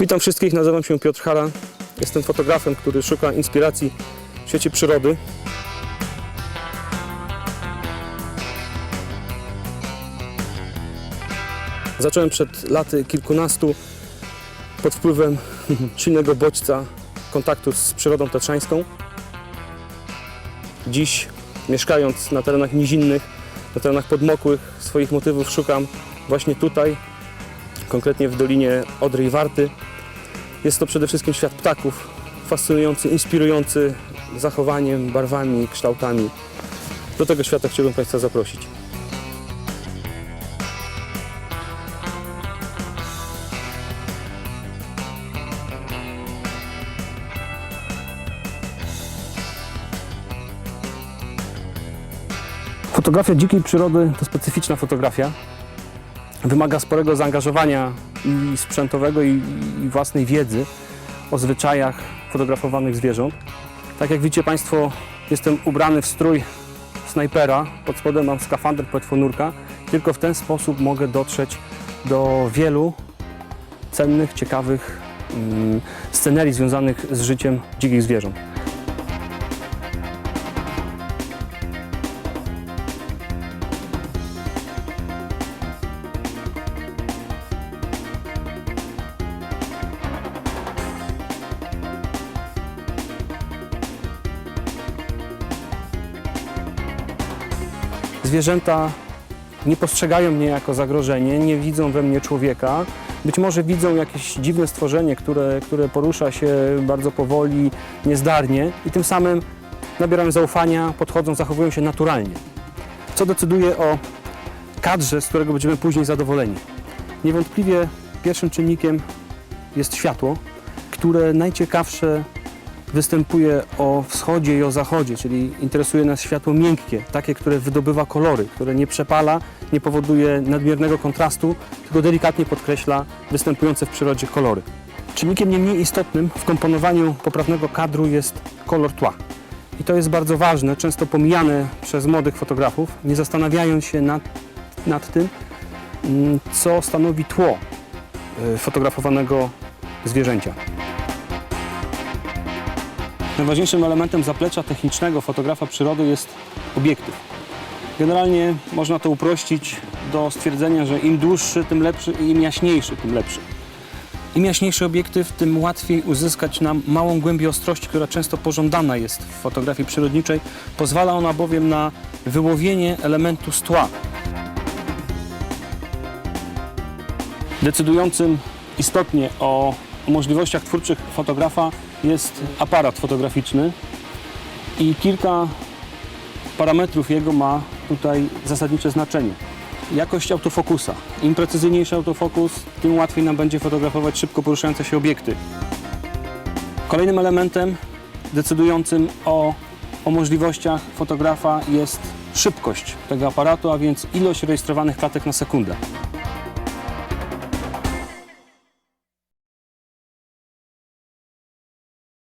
Witam wszystkich, nazywam się Piotr Hara. Jestem fotografem, który szuka inspiracji w świecie przyrody. Zacząłem przed laty kilkunastu pod wpływem silnego bodźca kontaktu z przyrodą tatrzańską. Dziś mieszkając na terenach nizinnych, na terenach podmokłych, swoich motywów szukam właśnie tutaj, konkretnie w Dolinie Odry i Warty. Jest to przede wszystkim świat ptaków, fascynujący, inspirujący zachowaniem, barwami, kształtami. Do tego świata chciałbym Państwa zaprosić. Fotografia dzikiej przyrody to specyficzna fotografia. Wymaga sporego zaangażowania i sprzętowego, i, i własnej wiedzy o zwyczajach fotografowanych zwierząt. Tak jak widzicie Państwo, jestem ubrany w strój snajpera, pod spodem mam skafander płetwonurka. Tylko w ten sposób mogę dotrzeć do wielu cennych, ciekawych mm, scenerii związanych z życiem dzikich zwierząt. Zwierzęta nie postrzegają mnie jako zagrożenie, nie widzą we mnie człowieka. Być może widzą jakieś dziwne stworzenie, które, które porusza się bardzo powoli, niezdarnie i tym samym nabierają zaufania, podchodzą, zachowują się naturalnie. Co decyduje o kadrze, z którego będziemy później zadowoleni. Niewątpliwie pierwszym czynnikiem jest światło, które najciekawsze występuje o wschodzie i o zachodzie, czyli interesuje nas światło miękkie, takie, które wydobywa kolory, które nie przepala, nie powoduje nadmiernego kontrastu, tylko delikatnie podkreśla występujące w przyrodzie kolory. Czynnikiem nie mniej istotnym w komponowaniu poprawnego kadru jest kolor tła. I to jest bardzo ważne, często pomijane przez młodych fotografów, nie zastanawiając się nad, nad tym, mm, co stanowi tło y, fotografowanego zwierzęcia. Najważniejszym elementem zaplecza technicznego fotografa przyrody jest obiektyw. Generalnie można to uprościć do stwierdzenia, że im dłuższy, tym lepszy i im jaśniejszy, tym lepszy. Im jaśniejszy obiektyw, tym łatwiej uzyskać nam małą głębię ostrości, która często pożądana jest w fotografii przyrodniczej. Pozwala ona bowiem na wyłowienie elementu z tła. Decydującym istotnie o, możliwościach twórczych fotografa jest aparat fotograficzny i kilka parametrów jego ma tutaj zasadnicze znaczenie. Jakość autofokusa. Im precyzyjniejszy autofokus, tym łatwiej nam będzie fotografować szybko poruszające się obiekty. Kolejnym elementem decydującym o, o możliwościach fotografa jest szybkość tego aparatu, a więc ilość rejestrowanych klatek na sekundę.